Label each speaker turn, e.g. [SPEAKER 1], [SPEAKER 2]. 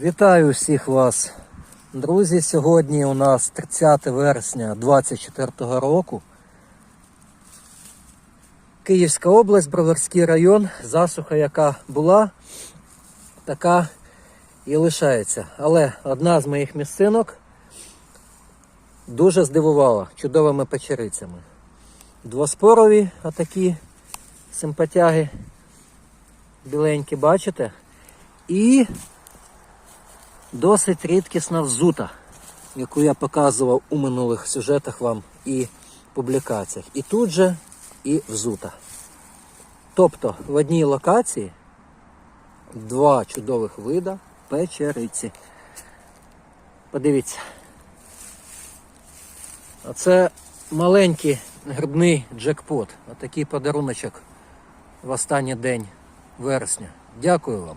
[SPEAKER 1] Вітаю всіх вас, друзі. Сьогодні у нас 30 вересня 2024 року. Київська область, Броварський район, засуха, яка була, така і лишається. Але одна з моїх місцинок дуже здивувала чудовими печерицями. Двоспорові отакі симпатяги, біленькі, бачите? І досить рідкісна взута, яку я показував у минулих сюжетах вам і публікаціях. І тут же і взута. Тобто в одній локації два чудових вида печериці. Подивіться. Оце маленький грибний джекпот. Отакий подаруночок в останній день вересня. Дякую вам.